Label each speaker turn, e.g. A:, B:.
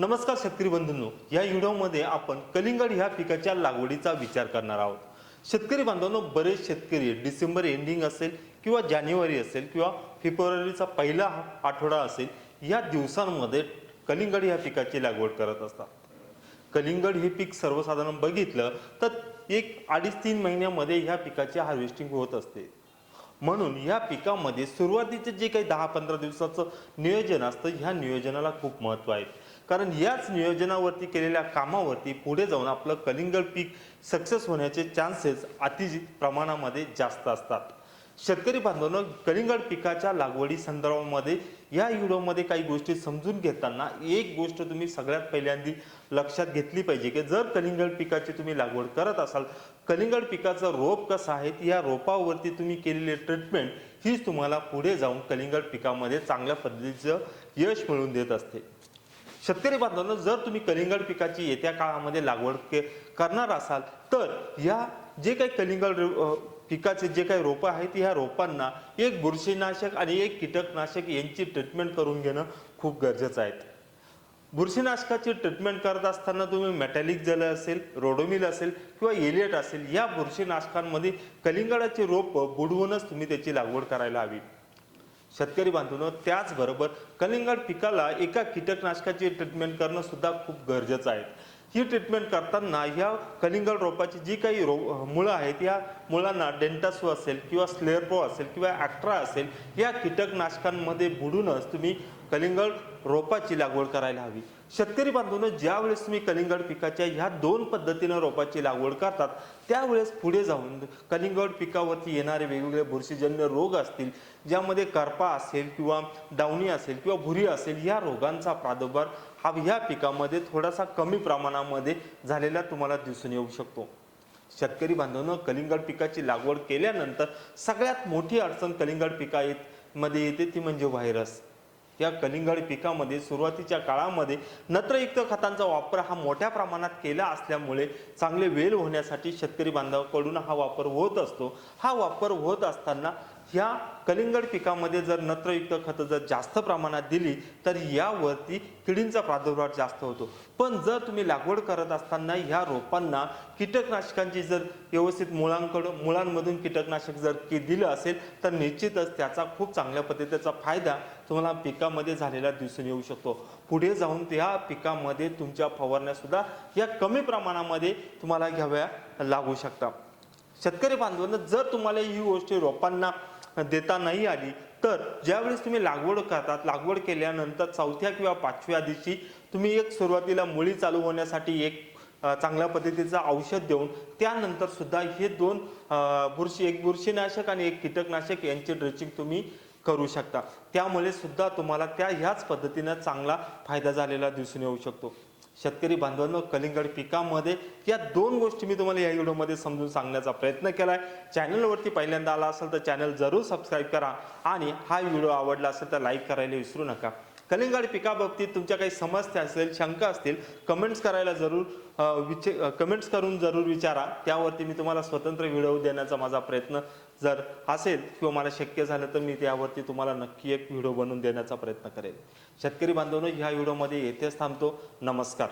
A: नमस्कार शेतकरी बंधूंनो या व्हिडिओमध्ये आपण कलिंगड ह्या पिकाच्या लागवडीचा विचार करणार आहोत. शेतकरी बांधवांनो बरेच शेतकरी डिसेंबर एंडिंग असेल किंवा जानेवारी असेल किंवा फेब्रुवारीचा पहिला आठवडा असेल या दिवसांमध्ये कलिंगड ह्या पिकाची लागवड करत असतात. कलिंगड हे पीक सर्वसाधारण बघितलं तर एक अडीच तीन महिन्यामध्ये ह्या पिकाची हार्वेस्टिंग होत असते. म्हणून या पिकामध्ये सुरुवातीचे जे काही दहा पंधरा दिवसाचं नियोजन असतं ह्या नियोजनाला खूप महत्त्व आहे. कारण याच नियोजनावरती केलेल्या कामावरती पुढे जाऊन आपलं कलिंगड पीक सक्सेस होण्याचे चान्सेस अति प्रमाणामध्ये जास्त असतात. शेतकरी बांधवांनो कलिंगड पिकाच्या लागवडी संदर्भामध्ये या व्हिडिओमध्ये काही गोष्टी समजून घेताना एक गोष्ट तुम्ही सगळ्यात पहिल्यांदी लक्षात घेतली पाहिजे की जर कलिंगड पिकाची तुम्ही लागवड करत असाल कलिंगड पिकाचं रोप कसं आहे या रोपावरती तुम्ही केलेली ट्रीटमेंट हीच तुम्हाला पुढे जाऊन कलिंगड पिकामध्ये चांगल्या पद्धतीचं यश मिळवून देत असते. शेतकरी बांधवांनो जर तुम्ही कलिंगड पिकाची येत्या काळामध्ये लागवड के करणार असाल तर या जे काही कलिंगड रो- पिकाचे जे काही रोपं आहेत ह्या रोपांना एक बुरशीनाशक आणि एक कीटकनाशक यांची ट्रीटमेंट करून घेणं खूप गरजेचं आहे. बुरशीनाशकाची ट्रीटमेंट करत असताना तुम्ही मेटॅलिक जल असेल रोडोमिल असेल किंवा एलियट असेल या बुरशीनाशकांमध्ये कलिंगडाचे रोप बुडवूनच तुम्ही त्याची लागवड करायला हवी. शेतकरी बांधून त्याचबरोबर कलिंगड पिकाला एका कीटकनाशकाची ट्रीटमेंट करणं सुद्धा खूप गरजेचं आहे. ही ट्रीटमेंट करताना ह्या कलिंगड रोपाची जी काही रो मुळं आहेत या मुळांना डेंटासो असेल किंवा स्लेअरपो असेल किंवा ॲक्ट्रा असेल या कीटकनाशकांमध्ये बुडूनच तुम्ही कलिंगड रोपाची लागवड करायला हवी. शेतकरी बांधवांनो ज्यावेळेस तुम्ही कलिंगड पिकाच्या ह्या दोन पद्धतीनं रोपाची लागवड करतात त्यावेळेस पुढे जाऊन कलिंगड पिकावरती येणारे वेगवेगळे बुरशीजन्य रोग असतील ज्यामध्ये करपा असेल किंवा डावणी असेल किंवा भुरी असेल या रोगांचा प्रादुर्भाव हा ह्या पिकामध्ये थोडासा कमी प्रमाणामध्ये झालेला तुम्हाला दिसून येऊ शकतो. शेतकरी बांधवांनो कलिंगड पिकाची लागवड केल्यानंतर सगळ्यात मोठी अडचण कलिंगड पिका येत मध्ये येते ती म्हणजे व्हायरस. या कलिंगड पिकामध्ये सुरुवातीच्या काळामध्ये नत्रयुक्त खतांचा वापर हा मोठ्या प्रमाणात केला असल्यामुळे चांगले वेल होण्यासाठी शेतकरी बांधवाकडून हा वापर होत असतो. हा वापर होत असताना ह्या कलिंगड पिकामध्ये जर नत्रयुक्त खतं जर जास्त प्रमाणात दिली तर यावरती किडींचा प्रादुर्भाव जास्त होतो. पण जर तुम्ही लागवड करत असताना ह्या रोपांना कीटकनाशकांची जर व्यवस्थित मुळांकडून मुळांमधून कीटकनाशक जर की दिलं असेल तर निश्चितच त्याचा खूप चांगल्या पद्धतीचा फायदा तुम्हाला पिकामध्ये झालेला दिसून येऊ शकतो. पुढे जाऊन त्या पिकामध्ये तुमच्या फवारण्यासुद्धा या कमी प्रमाणामध्ये तुम्हाला घ्याव्या लागू शकतात. शेतकरी बांधवांना जर तुम्हाला ही गोष्टी रोपांना देता नाही आली तर ज्यावेळेस तुम्ही लागवड करतात लागवड केल्यानंतर चौथ्या किंवा पाचव्या दिवशी तुम्ही एक सुरुवातीला मुळी चालू होण्यासाठी एक चांगल्या पद्धतीचं औषध देऊन त्यानंतर सुद्धा हे दोन बुरशी एक बुरशीनाशक आणि एक कीटकनाशक यांची ड्रेचिंग तुम्ही करू शकता. त्यामुळे सुद्धा तुम्हाला त्या ह्याच पद्धतीनं चांगला फायदा झालेला दिसून येऊ शकतो. शेतकरी बांधवांनो कलिंगड पिकामध्ये या दोन गोष्टी मी तुम्हाला या व्हिडिओमध्ये समजून सांगण्याचा प्रयत्न केला आहे चॅनलवरती पहिल्यांदा आला असेल तर चॅनल जरूर सबस्क्राईब करा आणि हा व्हिडिओ आवडला असेल तर लाईक करायला विसरू नका. कलिंगड पिकाबाबतीत तुमच्या काही समस्या असेल शंका असतील कमेंट्स करायला जरूर विचे कमेंट्स करून जरूर विचारा. त्यावरती मी तुम्हाला स्वतंत्र व्हिडिओ देण्याचा माझा प्रयत्न जर असेल किंवा मला शक्य झालं तर मी त्यावरती तुम्हाला नक्की एक व्हिडिओ बनवून देण्याचा प्रयत्न करेल शेतकरी बांधवांनो ह्या व्हिडिओमध्ये येथेच थांबतो. नमस्कार.